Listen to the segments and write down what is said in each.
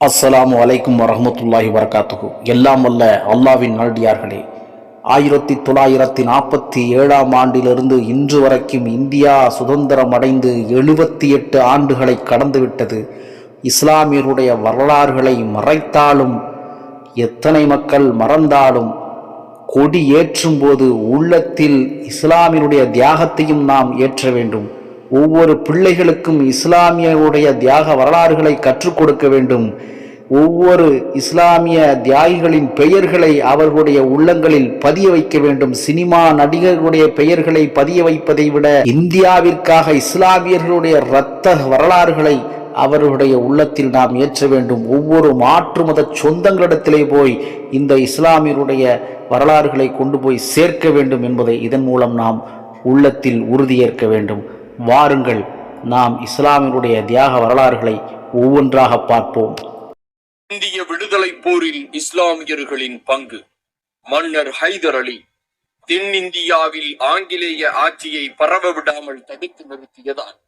அஸ்ஸலாமு அலைக்கும் வரமத்துல்லாஹி வரகாத்துகு எல்லாம் வல்ல அல்லாவின் நாடியார்களே ஆயிரத்தி தொள்ளாயிரத்தி நாற்பத்தி ஏழாம் ஆண்டிலிருந்து இன்று வரைக்கும் இந்தியா சுதந்திரம் அடைந்து எழுபத்தி எட்டு ஆண்டுகளை கடந்துவிட்டது. இஸ்லாமியருடைய வரலாறுகளை மறைத்தாலும் எத்தனை மக்கள் மறந்தாலும் கொடி ஏற்றும் போது உள்ளத்தில் இஸ்லாமியருடைய தியாகத்தையும் நாம் ஏற்ற வேண்டும். ஒவ்வொரு பிள்ளைகளுக்கும் இஸ்லாமியருடைய தியாக வரலாறுகளை கற்றுக் கொடுக்க வேண்டும். ஒவ்வொரு இஸ்லாமிய தியாகிகளின் பெயர்களை அவர்களுடைய உள்ளங்களில் பதிய வைக்க வேண்டும். சினிமா நடிகர்களுடைய பெயர்களை பதிய வைப்பதை விட இந்தியாவிற்காக இஸ்லாமியர்களுடைய இரத்த வரலாறுகளை அவர்களுடைய உள்ளத்தில் நாம் ஏற்ற வேண்டும். ஒவ்வொரு மாற்று மத சொந்தங்களிடத்திலே போய் இந்த இஸ்லாமியருடைய வரலாறுகளை கொண்டு போய் சேர்க்க வேண்டும் என்பதை இதன் மூலம் நாம் உள்ளத்தில் உறுதியேற்க வேண்டும். வாருங்கள். நாம் இஸ்லாமியருடைய தியாக வரலாறுகளை ஒவ்வொன்றாக பார்ப்போம். இந்திய விடுதலை போரில் இஸ்லாமியர்களின் பங்கு. மன்னர் ஹைதர் அலி தென்னிந்தியாவில் ஆங்கிலேய ஆட்சியை பரவ விடாமல் தடுத்து நிறுத்தியதால்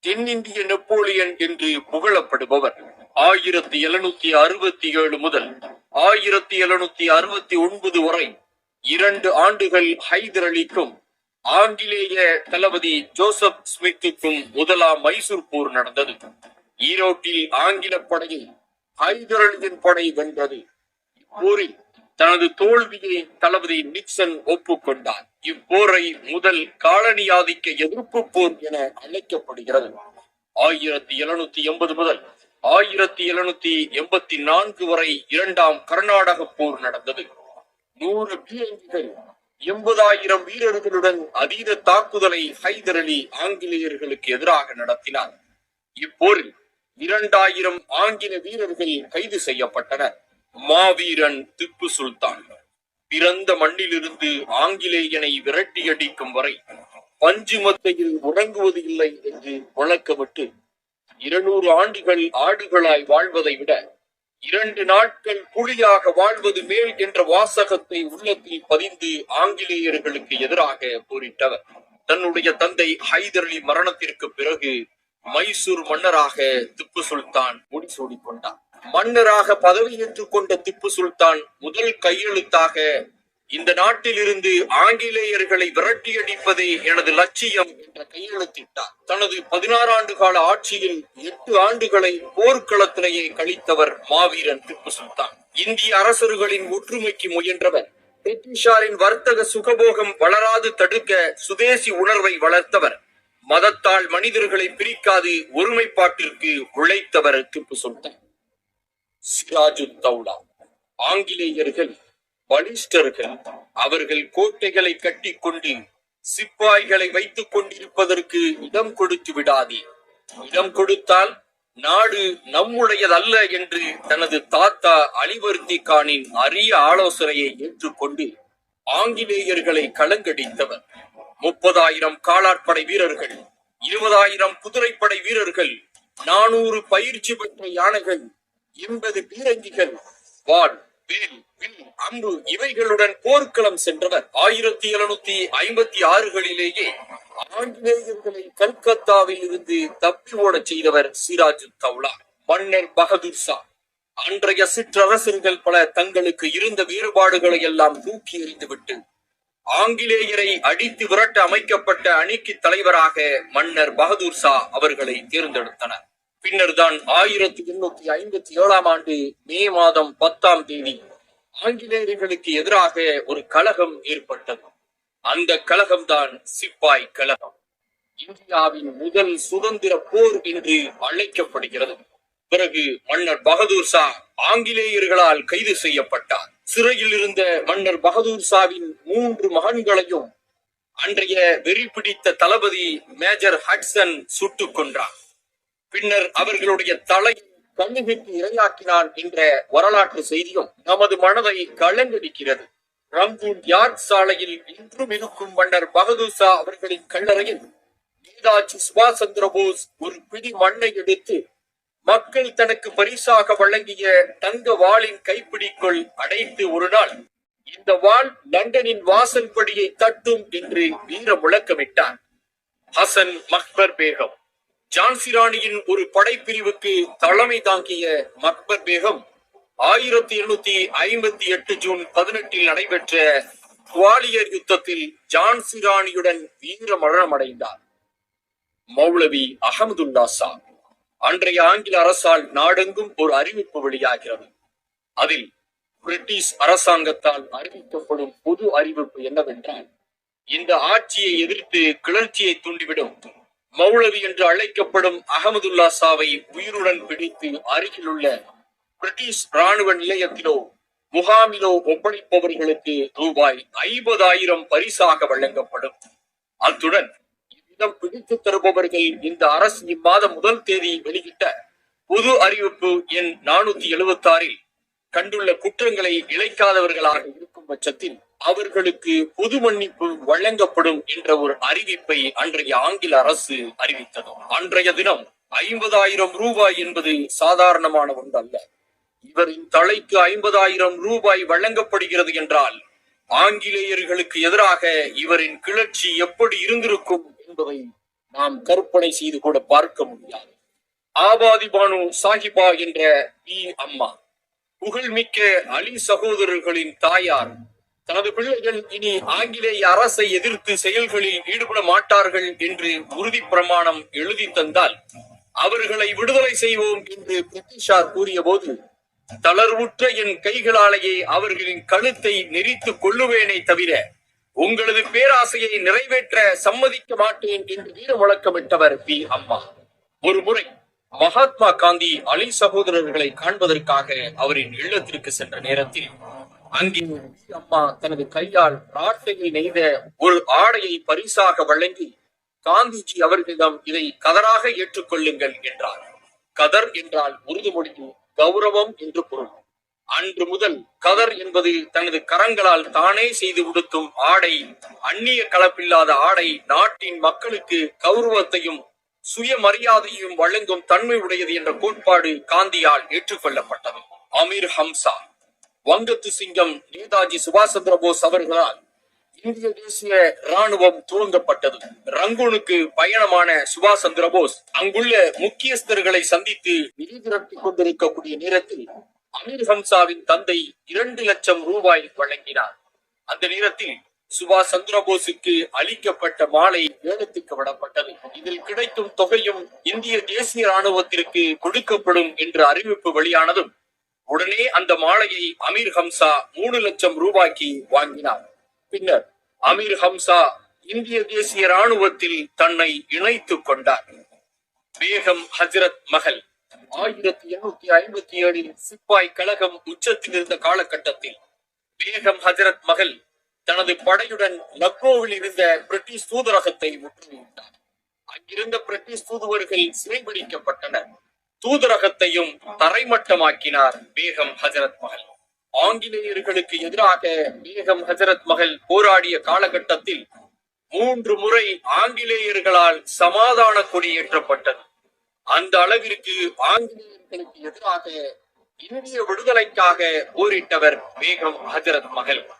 தென்னிந்திய நெப்போலியன் என்று புகழப்படுபவர். ஆயிரத்தி எழுநூத்தி அறுபத்தி ஏழு முதல் ஆயிரத்தி எழுநூத்தி அறுபத்தி ஒன்பது வரை இரண்டு ஆண்டுகள் ஹைதர் அலிக்கும் ஆங்கிலேய தளபதி ஜோசப் ஸ்மித்துக்கும் முதலாம் மைசூர் போர் நடந்தது. ஈரோட்டில் ஆங்கில படையை ஹைதர் படை வென்றது. இப்போரில் தனது தோல்வியை தளபதி நிக்சன் ஒப்புக்கொண்டார். இப்போரை முதல் காலனி ஆதிக்க எதிர்ப்பு போர் என அழைக்கப்படுகிறது. ஆயிரத்தி எழுநூத்தி எண்பது முதல் ஆயிரத்தி எழுநூத்தி எண்பத்தி நான்கு வரை இரண்டாம் கர்நாடக போர் நடந்தது. நூறு பீரங்கிகள் எண்பதாயிரம் வீரர்களுடன் அதீத தாக்குதலை ஹைதர் அலி ஆங்கிலேயர்களுக்கு எதிராக நடத்தினார். இப்போரில் இரண்டாயிரம் ஆங்கில வீரர்கள் கைது செய்யப்பட்டனர் மாவீரன் திப்பு சுல்தான் பிறந்த மண்ணிலிருந்து ஆங்கிலேயனை விரட்டி அடிக்கும் வரை பஞ்சுமத்தையில் உறங்குவது இல்லை என்று வழக்கமிட்டு இருநூறு ஆண்டுகள் ஆடுகளாய் வாழ்வதை விட இரண்டு நாட்கள் புலியாக வாழ்வது மேல் என்ற வாசகத்தை உள்ளத்தில் பதிந்து ஆங்கிலேயர்களுக்கு எதிராக போரிட்டவர். தன்னுடைய தந்தை ஹைதர் அலி மரணத்திற்கு பிறகு மைசூர் மன்னராக திப்பு சுல்தான் முடிசூடி கொண்டார். மன்னராக பதவியேற்றுக் கொண்ட திப்பு சுல்தான் முதல் கையெழுத்தாக இந்த நாட்டிலிருந்து ஆங்கிலேயர்களை விரட்டி அடிப்பதே எனது லட்சியம் என்ற கையெழுத்திட்டார். தனது பதினாறு ஆண்டு கால ஆட்சியில் எட்டு ஆண்டுகளை போர்க்களத்திலேயே கழித்தவர் மாவீரன் திப்பு சுல்தான். இந்திய அரசர்களின் ஒற்றுமைக்கு முயன்றவர். பிரிட்டிஷாரின் வர்த்தக சுகபோகம் வளராது தடுக்க சுதேசி உணர்வை வளர்த்தவர். மதத்தால் மனிதர்களை பிரிக்காது ஒருமைப்பாட்டிற்கு உழைத்தவர் திப்பு சுல்தான். சிராஜு தௌலா. ஆங்கிலேயர்கள் பலிஷ்டர்கள் அவர்கள் கோட்டைகளை கட்டிக்கொண்டு சிப்பாய்களை வைத்துக் கொண்டிருப்பதற்கு இடம் கொடுத்து விடாதே. இடம் கொடுத்தால் நாடு நம்முடையதல்ல என்று தனது தாத்தா அலிவர்த்தி கானின் அரிய ஆலோசனையை ஏற்றுக்கொண்டு ஆங்கிலேயர்களை கலங்கடித்தவர் முப்பதாயிரம் காலாட்படை வீரர்கள் இருபதாயிரம் குதிரைப்படை வீரர்கள் நானூறு பயிற்சி பெற்ற யானைகள் எண்பது பீரங்கிகள் வால் வேல் அம்பு இவைகளுடன் போர்க்களம் சென்றவர். ஆயிரத்தி எழுநூத்தி ஐம்பத்தி ஆறுகளிலேயே ஆங்கிலேயர்களை கல்கத்தாவில் இருந்து தப்பி ஓடச் செய்தவர் சிராஜு தௌலா. மன்னர் பகதூர் ஷா. அன்றைய சிற்றரசர்கள் பல தங்களுக்கு இருந்த வேறுபாடுகளை எல்லாம் தூக்கி எறிந்துவிட்டு ஆங்கிலேயரை அடித்து விரட்ட அமைக்கப்பட்ட அணிக்கு தலைவராக மன்னர் பகதூர் ஷா அவர்களை தேர்ந்தெடுத்தனர். பின்னர் தான் ஆயிரத்தி எண்ணூத்தி ஐம்பத்தி ஏழாம் ஆண்டு மே மாதம் பத்தாம் தேதி ஆங்கிலேயர்களுக்கு எதிராக ஒரு கழகம் ஏற்பட்டது. அந்த கழகம்தான் சிப்பாய் கழகம் இந்தியாவின் முதல் சுதந்திர போர் என்று அழைக்கப்படுகிறது. பிறகு மன்னர் பகதூர் ஷா ஆங்கிலேயர்களால் கைது செய்யப்பட்டார். சிறையில் இருந்த மன்னர் பகதூர் ஷாவின் மூன்று மகன்களையும் அன்றைய வெறி பிடித்த தளபதி மேஜர் ஹட்சன் சுட்டுக் கொன்றார். பின்னர் அவர்களுடைய தலை கண்ணுக்கு இரையாக்கினான் என்ற வரலாற்று செய்தியும் நமது மனதை கலங்கடிக்கிறது ரங்கூன் யார்ட் சாலையில் இன்றும் இருக்கும் மன்னர் பகதூசா அவர்களின் கல்லறையில் நேதாஜி சுபாஷ் சந்திர போஸ் ஒரு பிடி மண்ணை எடுத்து மக்கள் தனக்கு பரிசாக வழங்கிய தங்க வாளின் கைப்பிடிக்குள் அடைத்து ஒரு நாள் இந்த வாள் லண்டனின் வாசல் படியை தட்டும் என்று வீர முழக்கமிட்டார் ஹசன் மக்பர் பேகம். ஜான்சி ராணியின் ஒரு படைப்பிரிவுக்கு தலைமை தாங்கிய மக்பர் பேகம் ஆயிரத்தி எண்ணூத்தி ஐம்பத்தி எட்டு ஜூன் பதினெட்டில் நடைபெற்ற குவாலியர் யுத்தத்தில் ஜான்சி ராணியுடன் வீர மரணமடைந்தார். மௌலவி அகமதுல்லா சா அன்றைய ஆங்கில அரசால் நாடெங்கும் ஒரு அறிவிப்பு வெளியாகிறது. அதில் பிரிட்டிஷ் அரசாங்கத்தால் அறிவிக்கப்படும் பொது அறிவிப்பு என்னவென்றால் இந்த ஆட்சியை எதிர்த்து கிளர்ச்சியை தூண்டிவிடும். மௌலவி என்று அழைக்கப்படும் அகமதுல்லா சாவை உயிருடன் பிடித்து அருகிலுள்ள பிரிட்டிஷ் ராணுவ நிலையத்திலோ முகாமிலோ ஒப்படைப்பவர்களுக்கு ரூபாய் ஐம்பதாயிரம் பரிசாக வழங்கப்படும். அத்துடன் இவ்விதம் பிடித்து தருபவர்கள் இந்த அரசு இம்மாதம் முதல் தேதி வெளியிட்ட பொது அறிவிப்பு எண் நானூத்தி எழுபத்தி ஆறில் கண்டுள்ள குற்றங்களை இழைக்காதவர்களாக இருக்கும் பட்சத்தில் அவர்களுக்கு பொது மன்னிப்பு வழங்கப்படும் என்ற ஒரு அறிவிப்பை அன்றைய ஆங்கில அரசு அறிவித்தது. அன்றைய தினம் ஐம்பதாயிரம் ரூபாய் என்பது சாதாரணமான ஒன்றல்ல. இவரின் தலைக்கு ஐம்பதாயிரம் ரூபாய் வழங்கப்படுகிறது என்றால் ஆங்கிலேயர்களுக்கு எதிராக இவரின் கிளர்ச்சி எப்படி இருந்திருக்கும் என்பதை நாம் கற்பனை செய்து கூட பார்க்க முடியாது. ஆபாதி பானு சாஹிபா என்ற பி அம்மா புகழ்மிக்க அலி சகோதரர்களின் தாயார் தனது பிள்ளைகள் இனி ஆங்கிலேய அரசை எதிர்த்து செயல்களில் ஈடுபட மாட்டார்கள் என்று உறுதி பிரமாணம் எழுதி தந்தால் அவர்களை விடுதலை செய்வோம் என்று பிரிட்டிஷார் கூறிய போது தளர்வுற்ற என் கைகளாலேயே அவர்களின் கழுத்தை நெரித்துக் கொள்ளுவேனே தவிர உங்களது பேராசையை நிறைவேற்ற சம்மதிக்க மாட்டேன் என்று வீர முழக்கமிட்டவர் பி. அம்மா. ஒரு முறை மகாத்மா காந்தி அலி சகோதரர்களை காண்பதற்காக அவரின் இல்லத்திற்கு சென்ற நேரத்தில் அங்கே அம்மா தனது கையால் ராட்டையில் நெய்த ஒரு ஆடையை பரிசாக வழங்கி காந்திஜி அவர்களிடம் இதை கதராக ஏற்றுக்கொள்ளுங்கள் என்றார். கதர் என்றால் உருது மொழியில் கௌரவம் என்று பொருள். அன்று முதல் கதர் என்பது தனது கரங்களால் தானே செய்து உடுத்தும் ஆடை அந்நிய கலப்பில்லாத ஆடை நாட்டின் மக்களுக்கு கௌரவத்தையும் சுயமரியாதையும் வழங்கும் தன்மை உடையது என்ற கோட்பாடு காந்தியால் ஏற்றுக்கொள்ளப்பட்டது. அமீர் ஹம்சா. வங்கத்து சிங்கம் நேதாஜி சுபாஷ் சந்திர போஸ் அவர்களால் இந்திய தேசிய ராணுவம் துவங்கப்பட்டது. ரங்கூனுக்கு பயணமான சுபாஷ் சந்திர போஸ் அங்குள்ள முக்கியஸ்தர்களை சந்தித்து நிதி திரட்டி கொண்டிருக்கக்கூடிய நேரத்தில் அமீர் ஹம்சாவின் தந்தை இரண்டு லட்சம் ரூபாய் வழங்கினார். அந்த நேரத்தில் சுபாஷ் சந்திர போஸுக்கு அளிக்கப்பட்ட மாலை ஏலத்துக்கு விடப்பட்டது. இதில் கிடைக்கும் தொகையும் இந்திய தேசிய ராணுவத்திற்கு கொடுக்கப்படும் என்ற அறிவிப்பு வெளியானதும் உடனே அந்த மாலையை அமீர் ஹம்சா மூணு லட்சம் ரூபாய்க்கு வாங்கினார். பின்னர் அமீர் ஹம்சா இந்திய தேசிய ராணுவத்தில் தன்னை இணைத்துக் கொண்டார். பேகம் ஹஜரத் மகள் ஆயிரத்தி எண்ணூத்தி ஐம்பத்தி ஏழில் சிப்பாய் கழகம் உச்சத்தில் இருந்த காலகட்டத்தில் பேகம் ஹஜரத் மகள் தனது படையுடன் லக்னோவில் இருந்த பிரிட்டிஷ் தூதரகத்தை முற்றுகையிட்டார் அங்கிருந்த பிரிட்டிஷ் தூதுவர்கள் சிறைபிடிக்கப்பட்டனர். தூதரகத்தையும் தரைமட்டமாக்கினார் பேகம் ஹஜரத் மகள். ஆங்கிலேயர்களுக்கு எதிராக பேகம் ஹஜரத் மகள் போராடிய காலகட்டத்தில் மூன்று முறை ஆங்கிலேயர்களால் சமாதான கொடி ஏற்றப்பட்டது. அந்த அளவிற்கு ஆங்கிலேயர்களுக்கு எதிராக இந்திய விடுதலைக்காக போரிட்டவர் பேகம் ஹஜரத் மகள்.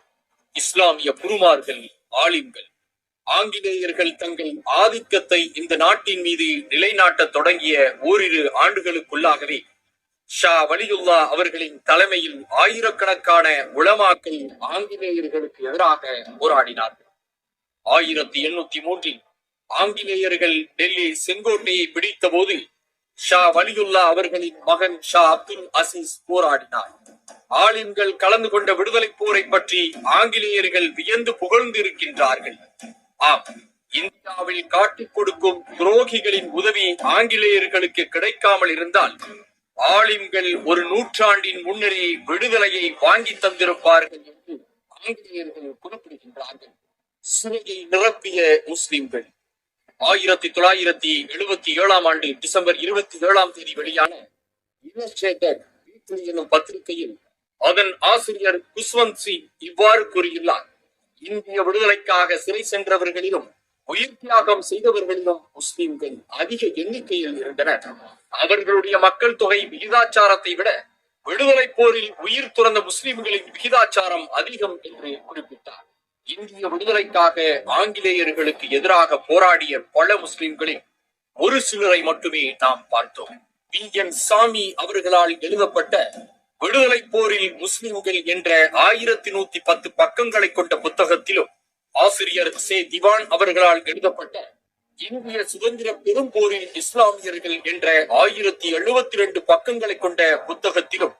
இஸ்லாமிய குருமார்கள் ஆலிம்கள். ஆங்கிலேயர்கள் தங்கள் ஆதிக்கத்தை இந்த நாட்டின் மீது நிலைநாட்ட தொடங்கிய ஓரிரு ஆண்டுகளுக்குள்ளாகவே ஷா வலியுல்லா அவர்களின் தலைமையில் ஆயிரக்கணக்கான உளமாக்கள் ஆங்கிலேயர்களுக்கு எதிராக போராடினார்கள். ஆயிரத்தி எண்ணூத்தி மூன்றில் ஆங்கிலேயர்கள் டெல்லி செங்கோட்டையை பிடித்த போது ஷா வலியுல்லா அவர்களின் மகன் ஷா அப்துல் அசீஸ் போராடினார். ஆலிம்கள் கலந்து கொண்ட விடுதலை போரை பற்றி ஆங்கிலேயர்கள் வியந்து புகழ்ந்து இருக்கின்றார்கள் ஆம். இந்தியாவில் காட்டிக் கொடுக்கும் துரோகிகளின் உதவி ஆங்கிலேயர்களுக்கு கிடைக்காமல் இருந்தால் ஆலிம்கள் ஒரு நூற்றாண்டின் முன்னரே விடுதலையை வாங்கி தந்திருப்பார்கள் என்று ஆங்கிலேயர்கள் குறிப்பிடுகின்றார்கள். சிறையை நிரப்பிய முஸ்லிம்கள். ஆயிரத்தி தொள்ளாயிரத்தி எழுபத்தி ஏழாம் ஆண்டு டிசம்பர் இருபத்தி ஏழாம் தேதி வெளியான இல்லஸ்ட்ரேட்டட் பத்திரிகையில் அதன் ஆசிரியர் குஷ்வந்த் சிங் இவ்வாறு கூறியுள்ளார். இந்திய விடுதலைக்காக சிறை சென்றவர்களிலும் உயிர் தியாகம் செய்தவர்களிலும் முஸ்லிம்கள் அதிக எண்ணிக்கையில் இருந்தனர். அவர்களுடைய மக்கள் தொகை விகிதாச்சாரத்தை விட விடுதலை போரில் உயிர் துறந்த முஸ்லிம்களின் விகிதாச்சாரம் அதிகம் என்று குறிப்பிட்டார். இந்திய விடுதலைக்காக ஆங்கிலேயர்களுக்கு எதிராக போராடிய பல முஸ்லிம்களில் ஒரு சிலரை மட்டுமே நாம் பார்த்தோம். வி என் சாமி அவர்களால் எழுதப்பட்ட விடுதலை போரில் முஸ்லிம்கள் என்ற ஆயிரத்தி நூத்தி பத்து பக்கங்களை கொண்ட புத்தகத்திலும் ஆசிரியர் சே. திவான் அவர்களால் எழுதப்பட்ட இந்திய சுதந்திர பெரும்போரில் இஸ்லாமியர்கள் என்ற ஆயிரத்தி எழுபத்தி ரெண்டு பக்கங்களை கொண்ட புத்தகத்திலும்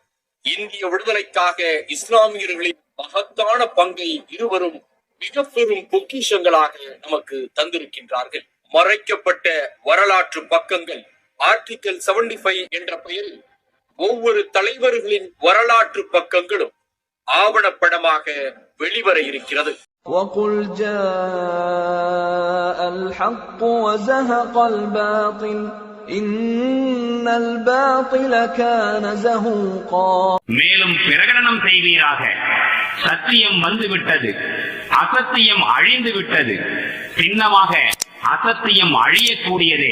இந்திய விடுதலைக்காக இஸ்லாமியர்களின் மகத்தான பங்கை இருவரும் மிக பெரும் பொக்கிஷங்களாக நமக்கு தந்திருக்கின்றார்கள். மறைக்கப்பட்ட வரலாற்று பக்கங்கள் ஆர்டிகல் 75 என்ற பெயரில் ஒவ்வொரு தலைவர்களின் வரலாற்று பக்கங்களும் ஆவணப்படமாக வெளிவர இருக்கிறது وقل جاء الحق وزهق الباطل إن الباطل كان زهوقا மேலும் பிரகடனம் செய்வீராக சத்தியம் வந்துவிட்டது அசத்தியம் அழிந்து விட்டது சின்னமாக அசத்தியம் அழியக்கூடியதே